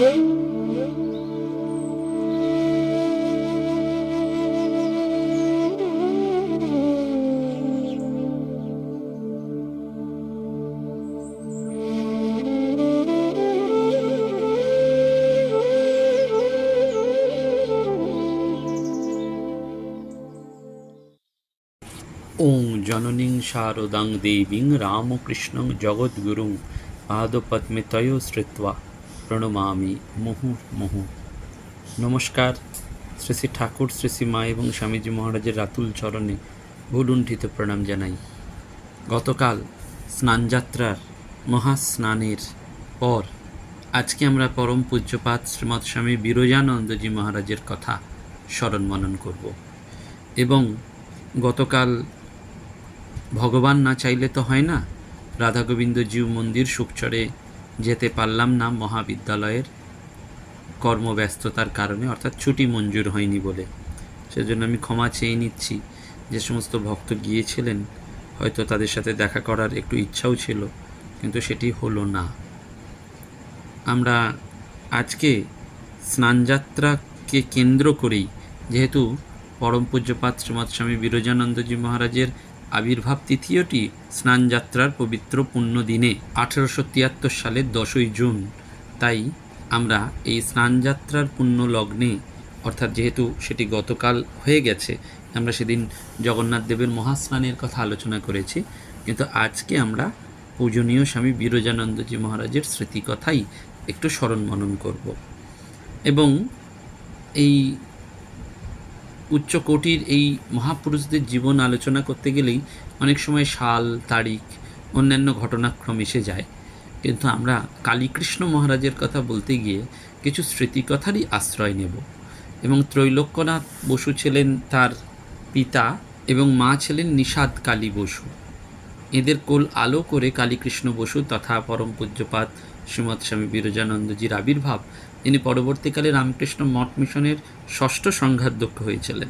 ওং জননীং শারদাং দেবীং রামকৃষ্ণং জগদ্গুরুং পাদপদ্মে তয় শ্রিত্বা প্রণমামি, মুহু মুহু। নমস্কার। শ্রী শ্রী ঠাকুর, শ্রী শ্রী মা এবং স্বামীজি মহারাজের রাতুল চরণে ভুলুণ্ঠিত প্রণাম জানাই। গতকাল স্নানযাত্রার মহাস্নানের পর আজকে আমরা পরম পূজ্যপাত শ্রীমৎ স্বামী বিরজানন্দজি মহারাজের কথা স্মরণ মনন করব। এবং গতকাল ভগবান না চাইলে তো হয় না রাধা গোবিন্দ জিউ মন্দির সুকচরে যেতে পারলাম না মহাবিদ্যালয়ের কর্মব্যস্ততার কারণে, অর্থাৎ ছুটি মঞ্জুর হয়নি বলে। সেজন্য আমি ক্ষমা চেয়ে নিচ্ছি। যে সমস্ত ভক্ত গিয়েছিলেন, হয়তো তাদের সাথে দেখা করার একটু ইচ্ছাও ছিল, কিন্তু সেটি হলো না। আমরা আজকে স্নানযাত্রাকে কেন্দ্র করেই, যেহেতু পরম পূজ্যপাত শ্রীমৎ স্বামী বিরজানন্দজি মহারাজের আবির্ভাব তৃতীয়টি স্নানযাত্রার পবিত্র পুণ্য দিনে আঠেরোশো তিয়াত্তর সালের দশই জুন। তাই আমরা এই স্নানযাত্রার পুণ্য লগ্নে অর্থাৎ যেহেতু সেটি গতকাল হয়ে গেছে, আমরা সেদিন জগন্নাথ দেবের মহাস্নানের কথা আলোচনা করেছি, কিন্তু আজকে আমরা পূজনীয় স্বামী বিরজানন্দজি মহারাজের স্মৃতিকথাই একটু স্মরণ মনন করব। এবং এই উচ্চকোটির এই মহাপুরুষদের জীবন আলোচনা করতে গেলেই অনেক সময় সাল, তারিখ, অন্যান্য ঘটনাক্রম এসে যায়। কিন্তু আমরা কালীকৃষ্ণ মহারাজের কথা বলতে গিয়ে কিছু স্মৃতিকথারই আশ্রয় নেব এবং ত্রৈলোক্যনাথ বসু ছিলেন তার পিতা এবং মা ছিলেন নিষাদ কালী বসু। এদের কোল আলো করে কালীকৃষ্ণ বসু তথা পরম পূজ্যপাত শ্রীমৎ স্বামী বিরজানন্দজির আবির্ভাব তিনি পরবর্তীকালে রামকৃষ্ণ মঠ মিশনের ষষ্ঠ সংঘাধ্যক্ষ হয়েছিলেন।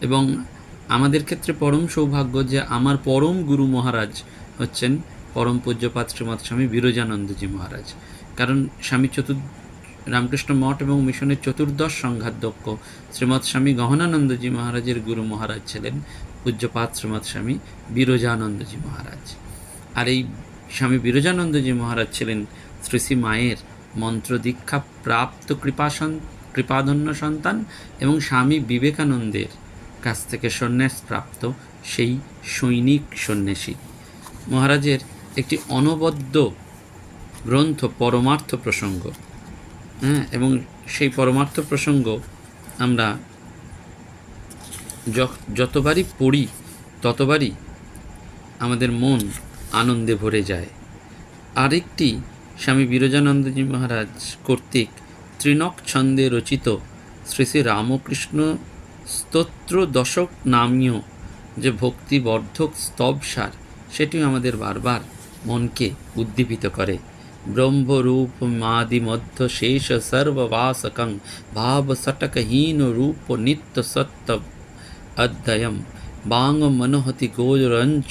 এবং আমাদের ক্ষেত্রে পরম সৌভাগ্য যে আমার পরম গুরু মহারাজ হচ্ছেন পরম পূজ্যপাত শ্রীমৎ স্বামী বিরজানন্দজি মহারাজ। কারণ স্বামী চতুর, রামকৃষ্ণ মঠ এবং মিশনের চতুর্দশ সংঘাধ্যক্ষ শ্রীমৎ স্বামী গহনানন্দজি মহারাজের গুরু মহারাজ ছিলেন পূজ্যপাত শ্রীমৎ স্বামী বিরজানন্দজি মহারাজ। আর এই স্বামী বিরজানন্দজি মহারাজ ছিলেন শ্রী শ্রী মায়ের মন্ত্র দীক্ষা প্রাপ্ত কৃপাসন কৃপাধন্য সন্তান এবং স্বামী বিবেকানন্দের কাছ থেকে সন্ন্যাস প্রাপ্ত সেই সৈনিক সন্ন্যাসী। মহারাজের একটি অনবদ্য গ্রন্থ পরমার্থ প্রসঙ্গ। হ্যাঁ এবং সেই পরমার্থ প্রসঙ্গ আমরা যতবারই পড়ি, ততবারই আমাদের মন আনন্দে ভরে যায়। আরেকটি স্বামী বিরজানন্দজি মহারাজ কর্তৃক ত্রিনক ছন্দে রচিত শ্রী শ্রী রামকৃষ্ণ স্তোত্র দশক নামীয় যে ভক্তিবর্ধক স্তবসার সেটিও আমাদের বারবার মনকে উদ্দীপিত করে। ব্রহ্মরূপ মাদি মধ্য শেষ সর্ববাসকং ভাব সটকহীন রূপ নিত্য সত্য অধ্যয়ম বাং মনোহতি গোচরঞ্চ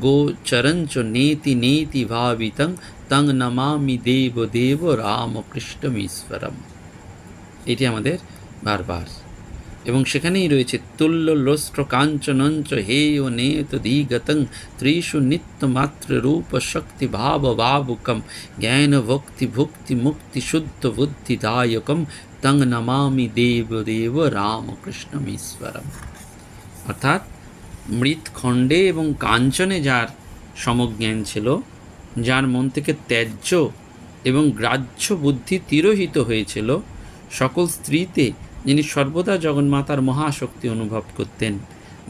গোচরঞ্চ নেতি নেতি ভাবিতং তং নমামি দেব দেব রামকৃষ্ণমীশ্বরম এটি আমাদের বারবার। এবং সেখানেই রয়েছে, তুল্য লোষ্ট্র কাঞ্চনঞ্চ হেয় নেত দিগতং ত্রিষু রূপ শক্তি ভাব ভাবুকম জ্ঞান ভক্তি ভুক্তি মুক্তি শুদ্ধ বুদ্ধিদায়কম তং নমামি দেব দেব রামকৃষ্ণমীশ্বরম অর্থাৎ মৃৎখণ্ডে এবং কাঞ্চনে যার সমজ্ঞান ছিল যার মন থেকে ত্যায্য এবং গ্রাহ্য বুদ্ধি তিরোহিত হয়েছিল, সকল স্ত্রীতে যিনি সর্বদা জগন্মাতার মহাশক্তি অনুভব করতেন,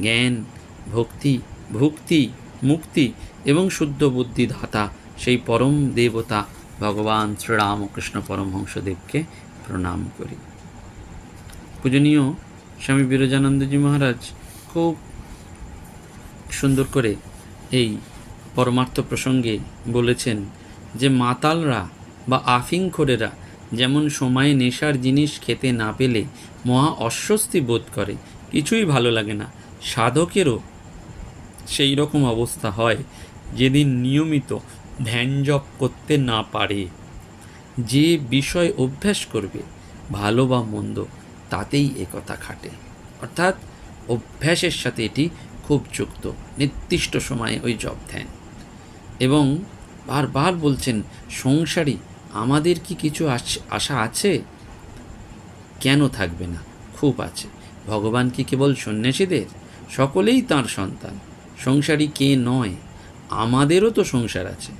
জ্ঞান, ভক্তি, ভুক্তি, মুক্তি এবং শুদ্ধ বুদ্ধি ধাতা সেই পরম দেবতা ভগবান শ্রীরামকৃষ্ণ পরমহংসদেবকে প্রণাম করি। পূজনীয় স্বামী বিরজানন্দজি মহারাজ, খুব সুন্দর করে এই পরমার্থ প্রসঙ্গে বলেছেন যে মাতালরা বা আফিংখোরেরা যেমন সময়ে নেশার জিনিস খেতে না পেলে মহা অস্বস্তি বোধ করে, কিছুই ভালো লাগে না। সাধকেরও সেই রকম অবস্থা হয় যেদিন নিয়মিত ধ্যান জপ করতে না পারে। যে বিষয় অভ্যাস করবে, ভালো বা মন্দ, তাতেই একথা খাটে। অর্থাৎ অভ্যাসের সাথে এটি খুব যুক্ত। নির্দিষ্ট সময়ে ওই জব ধ্যান। এবং বারবার বলছেন, সংসারী, আমাদের কি কিছু আশা আছে? কেন থাকবে না? খুব আছে। ভগবান কি কেবল সন্ন্যাসীদের? সকলেই তার সন্তান। সংসারী কে নয়? আমাদেরও তো সংসার আছে।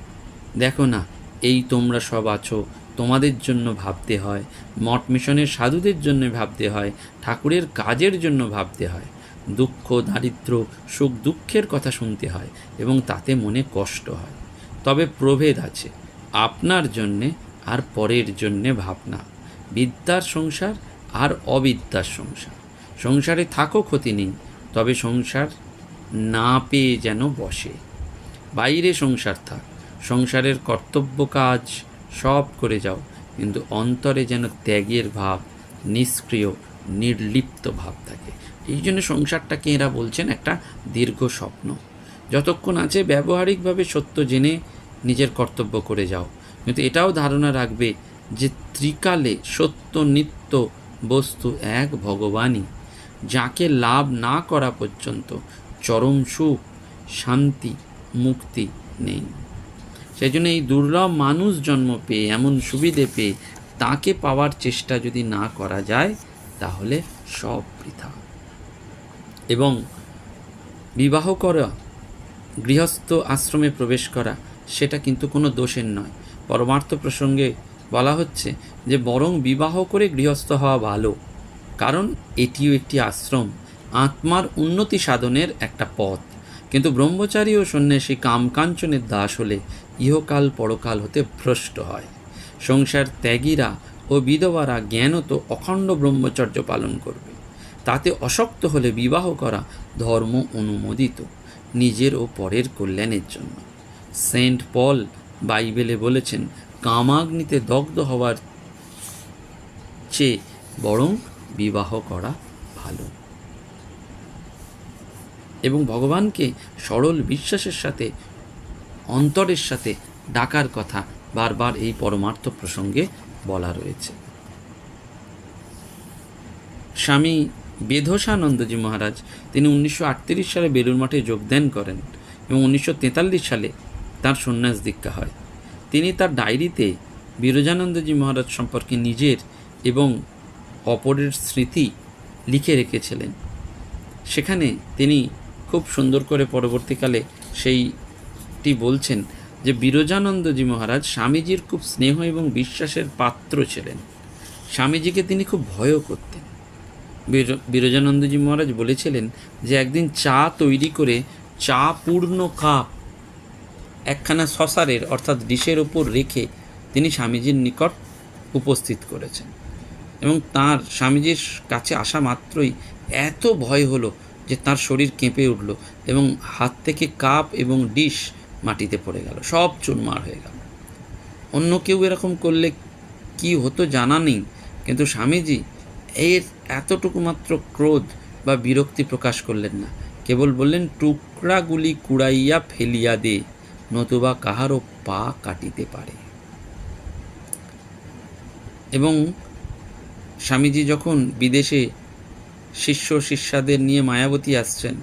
দেখো না, এই তোমরা সব আছো, তোমাদের জন্য ভাবতে হয়, মঠ মিশনের সাধুদের জন্য ভাবতে হয়, ঠাকুরের কাজের জন্য ভাবতে হয়। দুঃখ, দারিদ্র, সুখ, দুঃখের কথা শুনতে হয় এবং তাতে মনে কষ্ট হয়। তবে প্রভেদ আছে। আপনার জন্যে আর পরের জন্যে ভাবনা। বিদ্যার সংসার আর অবিদ্যার সংসার। সংসারে থাকো, ক্ষতি নেই, তবে সংসার না পেয়ে যেন বসে। বাইরে সংসার থাক। সংসারের কর্তব্য কাজ সব করে যাও, কিন্তু অন্তরে যেন ত্যাগের ভাব, নিষ্ক্রিয়, নির্লিপ্ত ভাব থাকে। এই জন্য সংসারটাকে এরা বলছেন একটা দীর্ঘ স্বপ্ন। যতক্ষণ আছে ব্যবহারিকভাবে সত্য জেনে নিজের কর্তব্য করে যাও। কিন্তু এটাও ধারণা রাখবে যে ত্রিকালে সত্য, নিত্য বস্তু এক ভগবানই, যাকে লাভ না করা পর্যন্ত চরম সুখ, শান্তি, মুক্তি নেই। সেই জন্য এই দুর্লভ মানুষ জন্ম পেয়ে, এমন সুবিধে পেয়ে তাকে পাওয়ার চেষ্টা যদি না করা যায়, তাহলে সব বৃথা এবং বিবাহ করা, গৃহস্থ আশ্রমে প্রবেশ করা, সেটা কিন্তু কোনো দোষের নয়। পরমার্থ প্রসঙ্গে বলা হচ্ছে যে, বরং বিবাহ করে গৃহস্থ হওয়া ভালো, কারণ এটিও একটি আশ্রম, আত্মার উন্নতি সাধনের একটা পথ। কিন্তু ব্রহ্মচারী ও সন্ন্যাসী কামকাঞ্চনের দাস হলে ইহকাল পরকাল হতে ভ্রষ্ট হয়। সংসার ত্যাগীরা ও বিধবারা জ্ঞানত অখণ্ড ব্রহ্মচর্য পালন করবে। তাতে অশক্ত হলে বিবাহ করা ধর্ম অনুমোদিত নিজের ও পরের কল্যাণের জন্য। সেন্ট পল বাইবেলে বলেছেন, কামাগ্নিতে দগ্ধ হওয়ার চেয়ে বরং বিবাহ করা ভালো। এবং ভগবানকে সরল বিশ্বাসের সাথে, অন্তরের সাথে ডাকার কথা বারবার এই পরমার্থ প্রসঙ্গে বলা রয়েছে। স্বামী বেধসানন্দজি মহারাজ, তিনি উনিশশো আটত্রিশ সালে বেলুর মঠে যোগদান করেন এবং উনিশশো তেতাল্লিশ সালে তার সন্ন্যাস দীক্ষা হয়। তিনি তার ডায়েরিতে বিরজানন্দজি মহারাজ সম্পর্কে নিজের এবং অপরের স্মৃতি লিখে রেখেছিলেন। সেখানে তিনি খুব সুন্দর করে পরবর্তীকালে সেইটি বলছেন যে, বিরজানন্দজি মহারাজ স্বামীজির খুব স্নেহ এবং বিশ্বাসের পাত্র ছিলেন। স্বামীজিকে তিনি খুব ভয়ও করতেন। বিরজানন্দজি মহারাজ বলেছিলেন যে একদিন চা তৈরি করে চা পূর্ণ কাপ একখানা শশারের অর্থাৎ ডিশের ওপর রেখে তিনি স্বামীজির নিকট উপস্থিত করেছেন। এবং তার স্বামীজির কাছে আসা মাত্রই এত ভয় হলো যে তার শরীর কেঁপে উঠল এবং হাত থেকে কাপ এবং ডিশ মাটিতে পড়ে গেল, সব চুরমার হয়ে গেল। অন্য কেউ এরকম করলে কি হতো জানা নেই, কিন্তু স্বামীজি এর এতটুকু মাত্র ক্রোধ বা বিরক্তি প্রকাশ করলেন না। কেবল বললেন, টুকরাগুলি কুড়াইয়া ফেলিয়া দে, নতুবা কাহারও পা কাটিতে পারে। এবং স্বামীজি যখন বিদেশে শিষ্য শিষ্যাদের নিয়ে মায়াবতী আসছেন,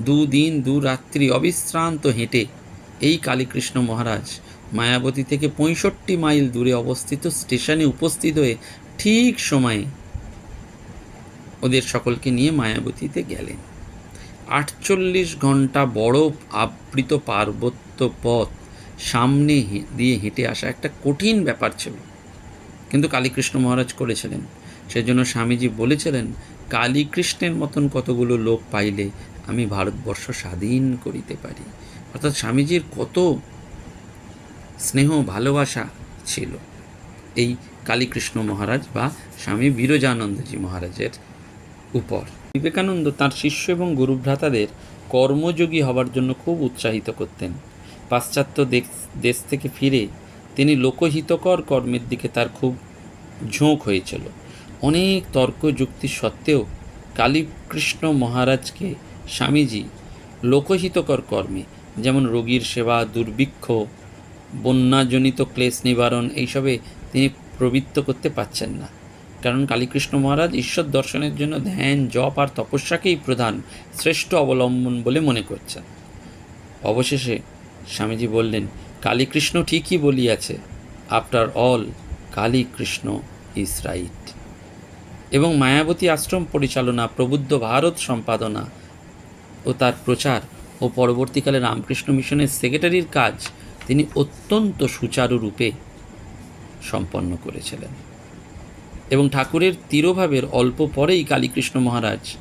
দুদিন দু রাত্রি অবিশ্রান্ত হেঁটে এই কালীকৃষ্ণ মহারাজ মায়াবতী থেকে পঁয়ষট্টি মাইল দূরে অবস্থিত স্টেশনে উপস্থিত হয়ে ঠিক সময়ে ওদের সকলকে নিয়ে মায়াবতীতে গেলেন। আটচল্লিশ ঘণ্টা বড় আবৃত পার্বত্য পথ সামনে দিয়ে হেঁটে আসা একটা কঠিন ব্যাপার ছিল। কিন্তু কালীকৃষ্ণ মহারাজ করেছিলেন। সেজন্য স্বামীজি বলেছিলেন, কালীকৃষ্ণের মতন কতগুলো লোক পাইলে আমি ভারতবর্ষ স্বাধীন করিতে পারি। অর্থাৎ স্বামীজির কত স্নেহ, ভালোবাসা ছিল। এই কালীকৃষ্ণ মহারাজ বা স্বামী বীরজানন্দজি মহারাজের উপর। বিবেকানন্দ তার শিষ্য এবং গুরুভ্রাতাদের কর্মযোগী হবার জন্য খুব উৎসাহিত করতেন। পাশ্চাত্য দেশ- থেকে ফিরে তিনি লোকহিতকর কর্মের দিকে তার খুব ঝোঁক হয়েছিল। অনেক তর্ক যুক্তি সত্ত্বেও কালীকৃষ্ণ মহারাজকে স্বামীজি লোকহিতকর কর্মে, যেমন রোগীর সেবা, দুর্ভিক্ষ, বন্যাজনিত ক্লেশ নিবারণ, এইসবে তিনি প্রবৃত্ত করতে পারছেন না। কারণ কালীকৃষ্ণ মহারাজ ঈশ্বর দর্শনের জন্য ধ্যান, জপ আর তপস্যাকেই প্রধান, শ্রেষ্ঠ অবলম্বন বলে মনে করছেন। অবশেষে স্বামীজি বললেন, কালীকৃষ্ণ ঠিকই বলিয়াছে, after all Kalikrishna is right. এবং মায়াবতী আশ্রম পরিচালনা, প্রবুদ্ধ ভারত সম্পাদনা ও তার প্রচার ও পরবর্তীকালে রামকৃষ্ণ মিশনের সেক্রেটারির কাজ তিনি অত্যন্ত সুচারুরূপে সম্পন্ন করেছিলেন। এবং ঠাকুরের তিরোভাবের অল্প পরেই কালীকৃষ্ণ মহারাজ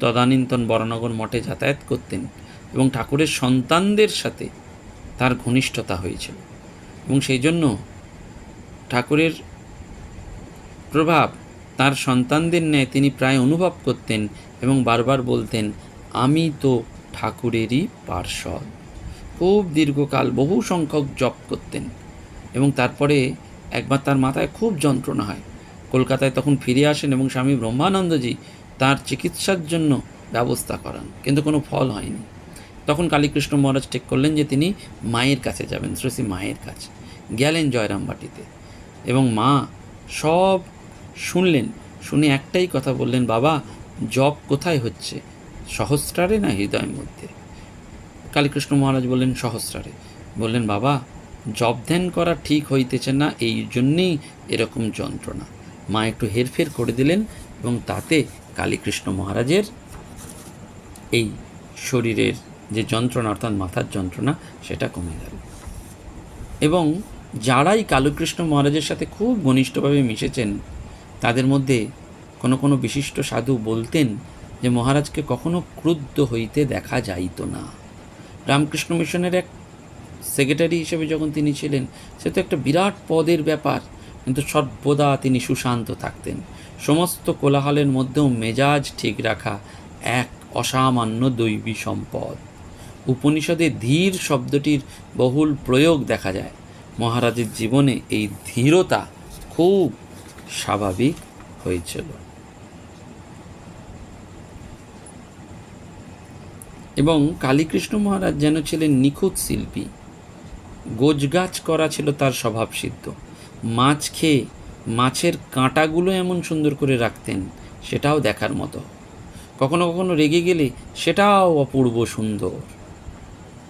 তদানীন্তন বরানগর মঠে যাতায়াত করতেন এবং ঠাকুরের সন্তানদের সাথে তার ঘনিষ্ঠতা হয়েছিল। এবং সেই জন্য ঠাকুরের প্রভাব তার সন্তানদের ন্যায় তিনি প্রায় অনুভব করতেন এবং বারবার বলতেন, আমি তো ঠাকুরেরই পার্শ্বদ। খুব দীর্ঘকাল বহু সংখ্যক জপ করতেন এবং তারপরে একবার তার মাথায় খুব যন্ত্রণা হয়। কলকাতায় তখন ফিরে আসেন এবং স্বামী ব্রহ্মানন্দজি তার চিকিৎসার জন্য ব্যবস্থা করান, কিন্তু কোনো ফল হয়নি। তখন কালীকৃষ্ণ মহারাজ ঠিক করলেন যে তিনি মায়ের কাছে যাবেন শ্রী মায়ের কাছে। গেলেন জয়রামবাটিতে এবং মা সব শুনলেন, শুনে একটাই কথা বললেন, বাবা জব কোথায় হচ্ছে? সহস্রারে না হৃদয়ের মধ্যে? কালীকৃষ্ণ মহারাজ বললেন, সহস্রারে। বললেন, বাবা জব ধ্যান করা ঠিক হইতেছে না, এই জন্যেই এরকম যন্ত্রণা। মা একটু হেরফের করে দিলেন এবং তাতে কালীকৃষ্ণ মহারাজের এই শরীরের যে যন্ত্রণা, অর্থাৎ মাথার যন্ত্রণা, সেটা কমে গেল। এবং যারাই কালীকৃষ্ণ মহারাজের সাথে খুব ঘনিষ্ঠভাবে মিশেছেন, তাদের মধ্যে কোনো কোনো বিশিষ্ট সাধু বলতেন যে, মহারাজকে কখনো ক্রুদ্ধ হইতে দেখা যাইত না। রামকৃষ্ণ মিশনের এক সেক্রেটারি হিসেবে যখন তিনি ছিলেন, সে তো একটা বিরাট পদের ব্যাপার। কিন্তু সর্বদা তিনি সুশান্ত থাকতেন। সমস্ত কোলাহলের মধ্যেও মেজাজ ঠিক রাখা এক অসামান্য দৈবী সম্পদ। উপনিষদে ধীর শব্দটির বহুল প্রয়োগ দেখা যায়। মহারাজের জীবনে এই ধীরতা খুব স্বাভাবিক হয়েছিল। এবং কালীকৃষ্ণ মহারাজ যেন ছিলেন নিখুঁত শিল্পী। গোজগাছ করা ছিল তার স্বভাবসিদ্ধ। মাছ খেয়ে মাছের কাঁটাগুলো এমন সুন্দর করে রাখতেন, সেটাও দেখার মতো। কখনো কখনো রেগে গেলে সেটাও অপূর্ব সুন্দর।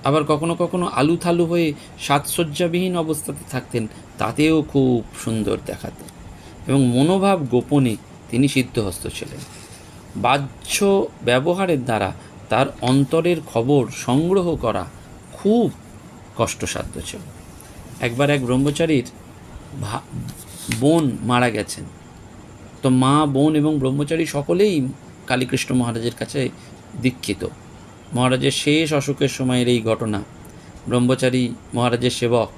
আবার কখনো কখনো আলু থালু হয়ে সাজসজ্জাবিহীন অবস্থাতে থাকতেন, তাতেও খুব সুন্দর দেখাতেন। এবং মনোভাব গোপনে তিনি সিদ্ধহস্ত ছিলেন। বাহ্য ব্যবহারের দ্বারা তার অন্তরের খবর সংগ্রহ করা খুব কষ্টসাধ্য ছিল। একবার এক ব্রহ্মচারীর বোন মারা গেছেন। তো মা, বোন এবং ব্রহ্মচারী সকলেই কালীকৃষ্ণ মহারাজের কাছে দীক্ষিত। মহারাজের শেষ অসুখের সময়ের এই ঘটনা, ব্রহ্মচারী মহারাজের সেবক,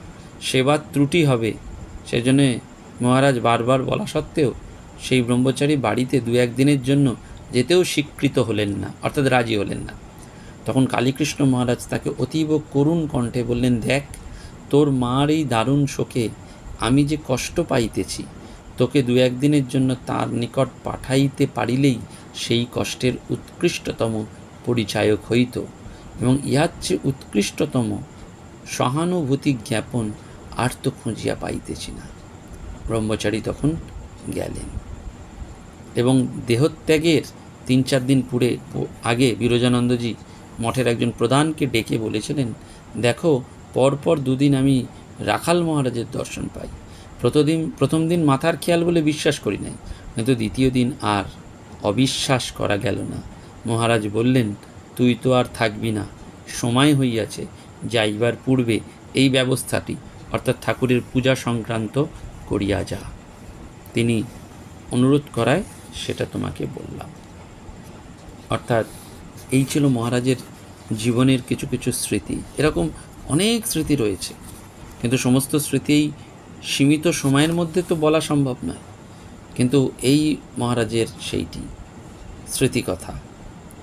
সেবার ত্রুটি হবে, সেজন্যে মহারাজ বারবার বলা সত্ত্বেও সেই ব্রহ্মচারী বাড়িতে দু একদিনের জন্য যেতেও স্বীকৃত হলেন না, অর্থাৎ রাজি হলেন না। তখন কালীকৃষ্ণ মহারাজ তাকে অতীব করুণ কণ্ঠে বললেন, দেখ, তোর মার এই দারুণ শোকে আমি যে কষ্ট পাইতেছি, তোকে দু একদিনের জন্য তার নিকট পাঠাইতে পারিলেই সেই কষ্টের উৎকৃষ্টতম পরিচায়ক হইত এবং ইহার চেয়ে উৎকৃষ্টতম সহানুভূতি জ্ঞাপন আর তো খুঁজিয়া পাইতেছি না। ব্রহ্মচারী তখন গেলেন এবং দেহত্যাগের তিন চার দিন পুরে আগে বিরজানন্দজি মঠের একজন প্রধানকে ডেকে বলেছিলেন, দেখো, পরপর দুদিন আমি রাখাল মহারাজের দর্শন পাই। প্রতিদিন, প্রথম দিন মাথার খেয়াল বলে বিশ্বাস করি নাই, কিন্তু দ্বিতীয় দিন আর অবিশ্বাস করা গেল না। মহারাজ বললেন, তুই তো আর থাকবি না, সময় হইয়াছে, যাইবার পূর্বে এই ব্যবস্থাটি, অর্থাৎ ঠাকুরের পূজা সংক্রান্ত করিয়া যা। তিনি অনুরোধ করায় সেটা তোমাকে বললাম। অর্থাৎ এই ছিল মহারাজের জীবনের কিছু কিছু স্মৃতি। এরকম অনেক স্মৃতি রয়েছে। কিন্তু সমস্ত স্মৃতি সীমিত সময়ের মধ্যে তো বলা সম্ভব নয়। কিন্তু এই মহারাজের সেইটি স্মৃতিকথা,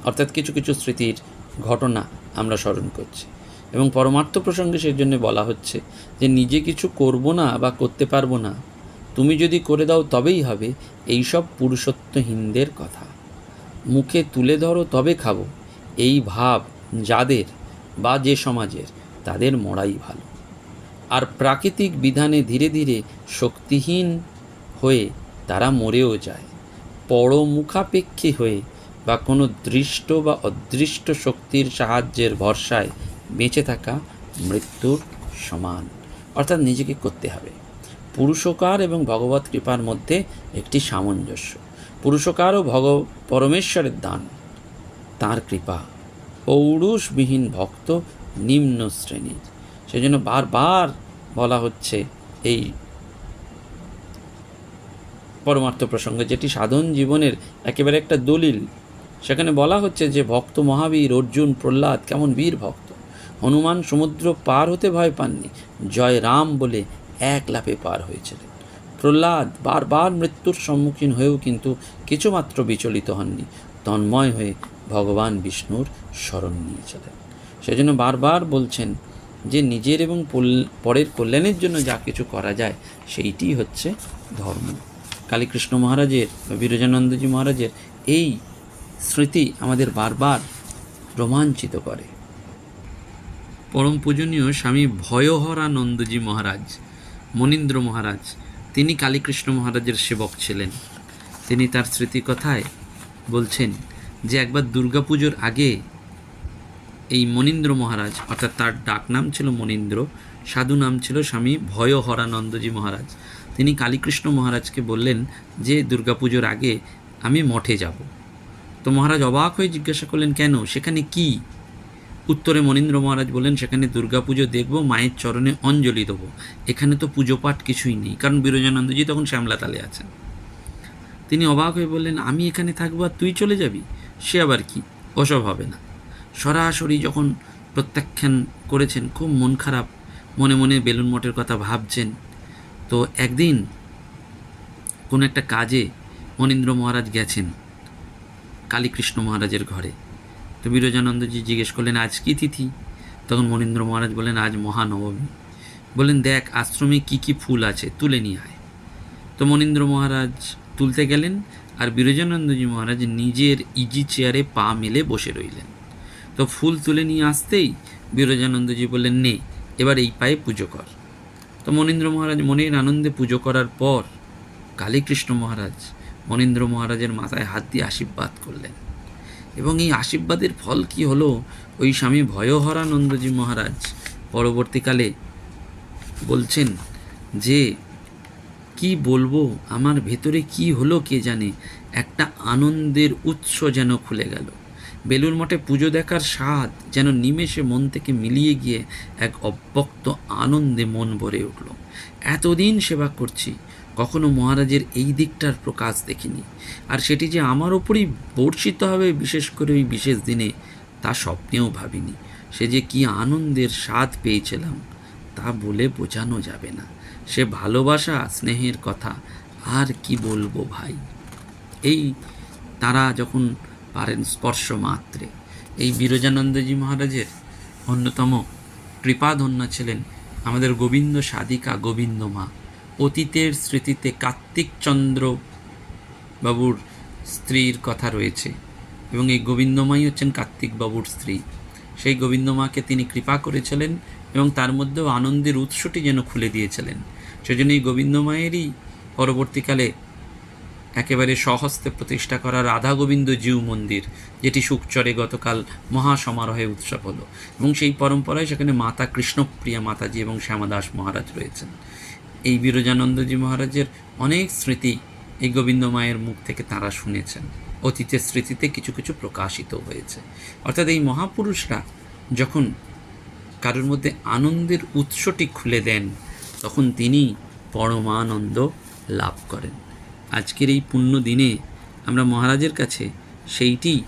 অর্থাৎ কিছু কিছু স্মৃতির ঘটনা আমরা স্মরণ করছি। এবং পরমার্থ প্রসঙ্গে সেই জন্য বলা হচ্ছে যে, নিজে কিছু করব না বা করতে পারব না, তুমি যদি করে দাও তবেই হবে। এইসব পুরুষত্বহীনদের কথা। মুখে তুলে ধরো তবে খাব। এই ভাব যাদের বা যে সমাজের, তাদের মরাই ভালো। আর প্রাকৃতিক বিধানে ধীরে ধীরে শক্তিহীন হয়ে তারা মরেও যায়। পরমুখাপেক্ষী হয়ে বা কোনো দৃষ্ট বা অদৃষ্ট শক্তির সাহায্যের ভরসায় বেঁচে থাকা মৃত্যুর সমান। অর্থাৎ নিজেকে করতে হবে। পুরুষকার এবং ভগবত কৃপার মধ্যে একটি সামঞ্জস্য। পুরুষকার ও ভগ, পরমেশ্বরের দান, তার কৃপা। পৌরুষবিহীন ভক্ত নিম্ন শ্রেণির। সেজন্য বারবার বলা হচ্ছে এই পরমার্থ প্রসঙ্গে, যেটি সাধন জীবনের একেবারে একটা দলিল। সেখানে বলা হচ্ছে যে, ভক্ত মহাবীর, অর্জুন, প্রহ্লাদ, কেমন বীর ভক্ত। হনুমান সমুদ্র পার হতে ভয় পাননি, জয় রাম বলে এক লাফে পার হয়েছিলেন। প্রহ্লাদ বারবার মৃত্যুর সম্মুখীন হয়েও কিন্তু কিছুমাত্র বিচলিত হননি, তন্ময় হয়ে ভগবান বিষ্ণুর স্মরণ নিয়েছিলেন। সেজন্য বারবার বলছেন যে নিজের এবং পরের কল্যাণের জন্য যা কিছু করা যায়, সেইটি হচ্ছে ধর্ম। কালীকৃষ্ণ মহারাজের বিরজানন্দজি মহারাজের এই স্মৃতি আমাদের বারবার রোমাঞ্চিত করে। পরম পূজনীয় স্বামী ভয়হরানন্দজি মহারাজ, মনীন্দ্র মহারাজ, তিনি কালীকৃষ্ণ মহারাজের সেবক ছিলেন। তিনি তার স্মৃতিকথায় বলছেন যে, একবার দুর্গাপুজোর আগে এই মনীন্দ্র মহারাজ, অর্থাৎ তার ডাক নাম ছিল মনীন্দ্র, সাধু নাম ছিল স্বামী ভয়হরানন্দজি মহারাজ। তিনি কালীকৃষ্ণ মহারাজকে বললেন, যে দুর্গাপুজোর আগে আমি মঠে যাব। তো মহারাজ অবাক হয়ে জিজ্ঞাসা করলেন, কেন? সেখানে কি? উত্তরে মনীন্দ্র মহারাজ বললেন, সেখানে দুর্গাপুজো দেখব, মায়ের চরণে অঞ্জলি দেবো। এখানে তো পুজো পাঠ কিছুই নেই, কারণ বিরজানন্দজি তখন শ্যামলাতালে আছেন। তিনি অবাক হয়ে বললেন, আমি এখানে থাকব আর তুই চলে যাবি? সে আবার কি? ওসব হবে না। সরাসরি যখন প্রত্যাখ্যান করেছেন, খুব মন খারাপ, মনে মনে বেলুন মঠের কথা ভাবছেন। তো একদিন কোনো একটা কাজে মনীন্দ্র মহারাজ গেছেন, কালীকৃষ্ণ মহারাজের ঘরে। তো বিরজানন্দজি জিজ্ঞেস করলেন, আজ কী তিথি? তখন মনীন্দ্র মহারাজ বললেন, আজ মহানবমী। বললেন, দেখ, আশ্রমে কি কি ফুল আছে, তুলে নিয়ে আয়। তো মনীন্দ্র মহারাজ তুলতে গেলেন আর বিরজানন্দজি মহারাজ নিজের ইজি চেয়ারে পা মেলে বসে রইলেন। তো ফুল তুলে নিয়ে আসতেই বিরজানন্দজি বললেন, নে, এবার এই পায়ে পুজো কর। তো মনীন্দ্র মহারাজ মনের আনন্দে পুজো করার পর কালীকৃষ্ণ মহারাজ মনীন্দ্র মহারাজের মাথায় হাত দিয়ে আশীর্বাদ করলেন। এবং এই আশীর্বাদের ফল কি হলো, ওই স্বামী ভয়হরানন্দজি মহারাজ পরবর্তীকালে বলছেন যে, কি বলব, আমার ভেতরে কি হলো কে জানে, একটা আনন্দের উৎস যেন খুলে গেল। বেলুর মঠে পুজো দেখার স্বাদ যেন নিমেষে মন থেকে মিলিয়ে গিয়ে এক অব্যক্ত আনন্দে মন ভরে উঠল। এতদিন সেবা করছি, কখনো মহারাজের এই দিকটার প্রকাশ দেখিনি। আর সেটি যে আমার ওপরেই বর্ষিত হবে বিশেষ করে ওই বিশেষ দিনে, তা স্বপ্নেও ভাবিনি। সে যে কি আনন্দের স্বাদ পেয়েছিলাম, তা বলে বোঝানো যাবে না। সে ভালোবাসা স্নেহের কথা, আর কি বলব ভাই? এই তারা যখন পারেন স্পর্শ মাত্রে। এই বিরজানন্দজি মহারাজের অন্যতম কৃপাধন্য ছিলেন আমাদের গোবিন্দ সাধিকা গোবিন্দ মা। অতীতের স্মৃতিতে কার্তিক চন্দ্র বাবুর স্ত্রীর কথা রয়েছে এবং এই গোবিন্দমাই হচ্ছেন কার্তিক বাবুর স্ত্রী। সেই গোবিন্দমাকে তিনি কৃপা করেছিলেন এবং তার মধ্যেও আনন্দের উৎসটি যেন খুলে দিয়েছিলেন। সেজন্য এই গোবিন্দমায়েরই পরবর্তীকালে একেবারে স্বহস্তে প্রতিষ্ঠা করা রাধা গোবিন্দ জিউ মন্দির, যেটি সুকচরে গতকাল মহাসমারোহে উৎসব হলো। এবং সেই পরম্পরায় সেখানে মাতা কৃষ্ণপ্রিয়া মাতাজি এবং শ্যামাদাস মহারাজ রয়েছেন। এই বিরজানন্দজি মহারাজের অনেক স্মৃতি এই গোবিন্দ মায়ের মুখ থেকে তারা শুনেছেন। অতীতের স্মৃতিতে কিছু কিছু প্রকাশিত হয়েছে। অর্থাৎ এই মহাপুরুষরা যখন কারোর মধ্যে আনন্দের উৎসটি খুলে দেন, তখন তিনি পরমানন্দ লাভ করেন। আজকের এই পুণ্য দিনে আমরা মহারাজের কাছে সেইটি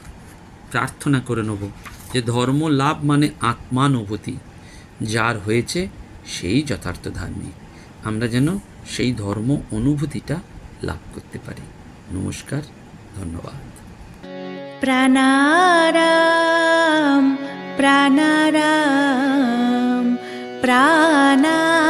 প্রার্থনা করে নেব যে ধর্ম লাভ মানে আত্মানুভূতি যার হয়েছে সেই যথার্থ ধার্মিক আমরা যেন সেই ধর্ম অনুভূতিটা লাভ করতে পারি। নমস্কার, ধন্যবাদ। প্রাণারাম প্রাণারাম প্রাণারাম।